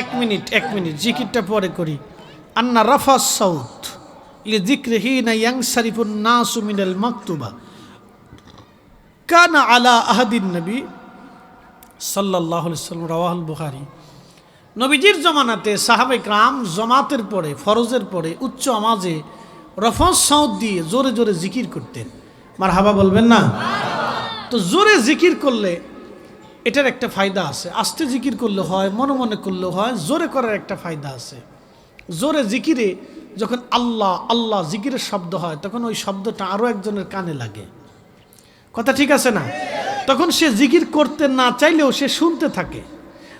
এক মিনিট এক মিনিট, জিকিরটা পরে করি। আন্না রাফা সাউথ লি জিক্রিহি না ইয়াং সারিফুন নাসু মিনাল মাকতুবা। কানা আলা আহাদিন নবী সাল্লাহ সাল্লাম রাওয়াহুল বুখারি। নবীজির জমানাতে সাহাবে গ্রাম জমাতের পরে, ফরজের পরে, উচ্চ আমাজে রফস সাউদ দিয়ে জোরে জোরে জিকির করতেন। মার হাবা বলবেন না? তো জোরে জিকির করলে এটার একটা ফায়দা আছে। আস্তে জিকির করলে হয়, মনে মনে করলে হয়, জোরে করার একটা ফায়দা আছে। জোরে জিকিরে যখন আল্লাহ আল্লাহ জিকিরের শব্দ হয়, তখন ওই শব্দটা আরও একজনের কানে লাগে। কথা ঠিক আছে না? তখন সে জিকির করতে না চাইলেও সে শুনতে থাকে।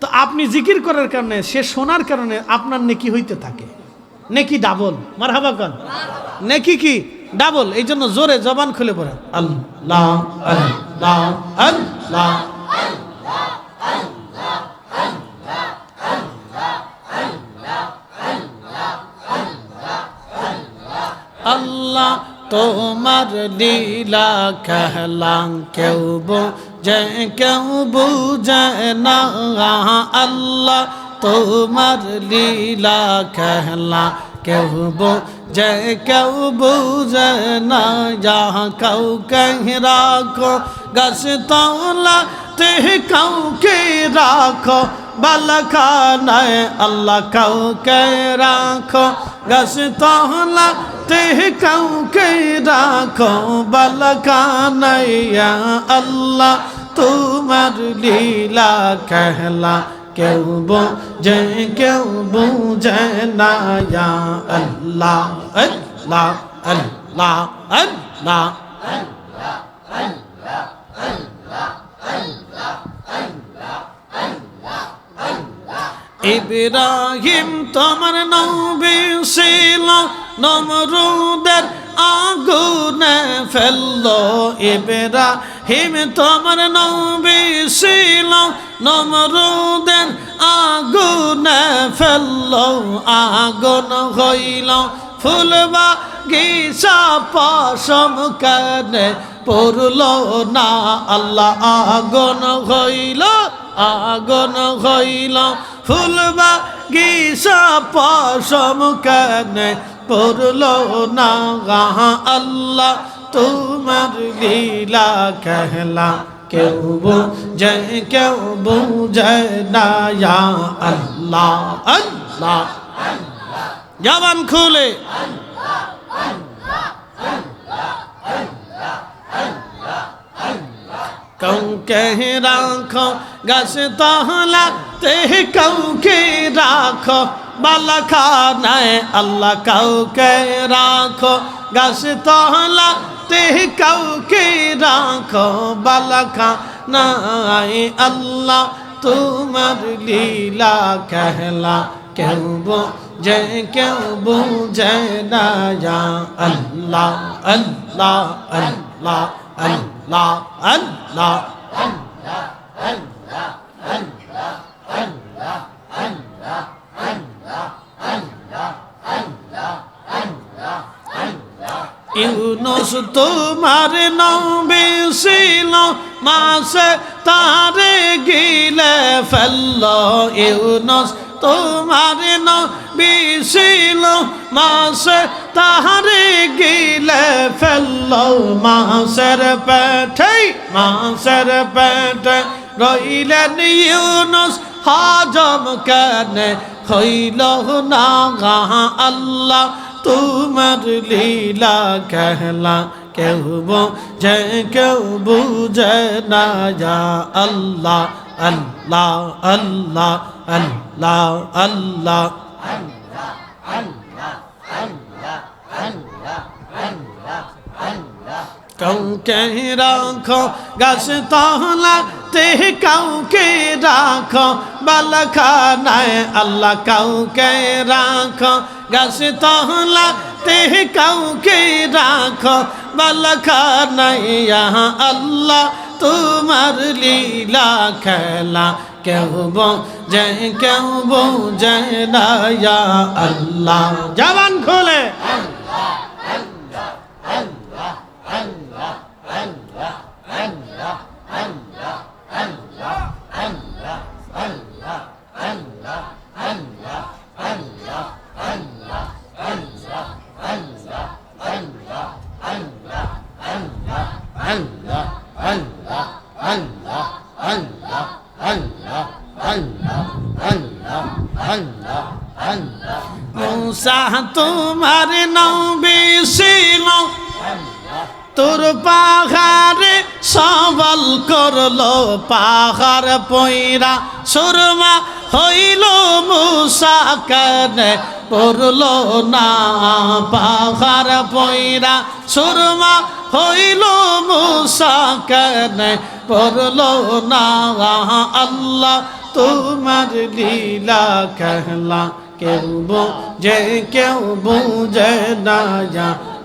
তো আপনি জিকির করার কারণে, সে শোনার কারণে আপনার নেকি হইতে থাকে। নেকি ডাবল। মার কন। নেকি কি? ডাবল। এই জন্য জোরে জবান খুলে পড়ে আল্লাহ আল্লাহ আল্লাহ আল্লাহ তোমার লীলা খেলাং কেউ বুঝে কেউ বুঝে না। আল্লাহ, তোমার লীলা খেলা কেউ বুঝে কেউ বুঝে না। যাহা কাউ কহ রাখো, গাছ তলা তে কাউকে রাখো বালখানায় আল্লাহ কাউকে রাখো গাছ তহলা তেহ কাউকে রাখো বালখানাইয়া আল্লাহ, তোমার লীলা খেলা কেউ বোঝে কেউ বোঝে না আল্লাহ আল্লাহ আল্লাহ আল্লাহ আল্লাহ। ইব্রাহিম তোমার নবী ছিল, নমরুদের আগুনে ফেলল। ইব্রাহিম তোমার নবী ছিল, নমরুদের আগুনে ফেলল। আগুন হইল ফুলবা গিসা পশম কানে পড়ল না। আল্লাহ আগুন হইল আগুন হইল ফুলবা গিসা পশম কানে পড়ল না। আল্লাহ, তোমার লীলা কেহলা। কেউ বুঝে কেউ বুঝে না। আল্লাহ আল্লাহ জবান খুলে। কাউকে রাখো গাছ তহলাতে কাউকে রাখো বালাখানায় আল্লাহ কাউকে রাখো গাছ তহলাতে কাউকে রাখো বালাখানায় আল্লাহ তোমার লীলা কেহলা কেউ বোঝে কেউ বোঝে না আল্লাহ আল্লাহ আল্লাহ আল্লাহ আল্লাহ আল্লাহ ইউনুস তোমার নবী ছিল মাসে তারে গিলে ফেলল ইউনুস তোমার নবী নবী ছিল মাসে তাহারে গিলে ফেলল মাসের পেটে মাসের পেটে রইলেন ইউনুস হজম কেনে হইল না গাহা আল্লাহ, তোমার লীলা কেহলা কেউ বোঝে কেউ বুঝে না আল্লাহ আল্লাহ আল্লাহ আল্লাহ আল্লাহ। কাউকে রাখো, গাছ তহলা তে কাউকে রাখো, বালখানায় আল্লাহ কাউকে রাখো, গাছ তহলা তে কাউকে রাখো, বালখানায় আল্লাহ, তোমার লীলা খেলা কেউ বোঝে কেউ বোঝে না আল্লাহ। জবান খোলে। আল্লাহ আল্লাহ আল্লাহ আল্লাহ আল্লাহ আল্লাহ আল্লাহ নাম তোর পাহাড়ে করল পাহার পইরা। সুরমা হইল মুসা কানে, পড়ল না পাহাড় পইরা। সুরমা হইল মুসা কানে, পড়ল না আল্লাহ, তোমার লীলা খেলা কেউ বোঝে কেউ বোঝে না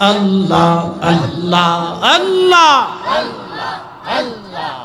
আল্লাহ আল্লাহ আল্লাহ আল্লাহ আল্লাহ।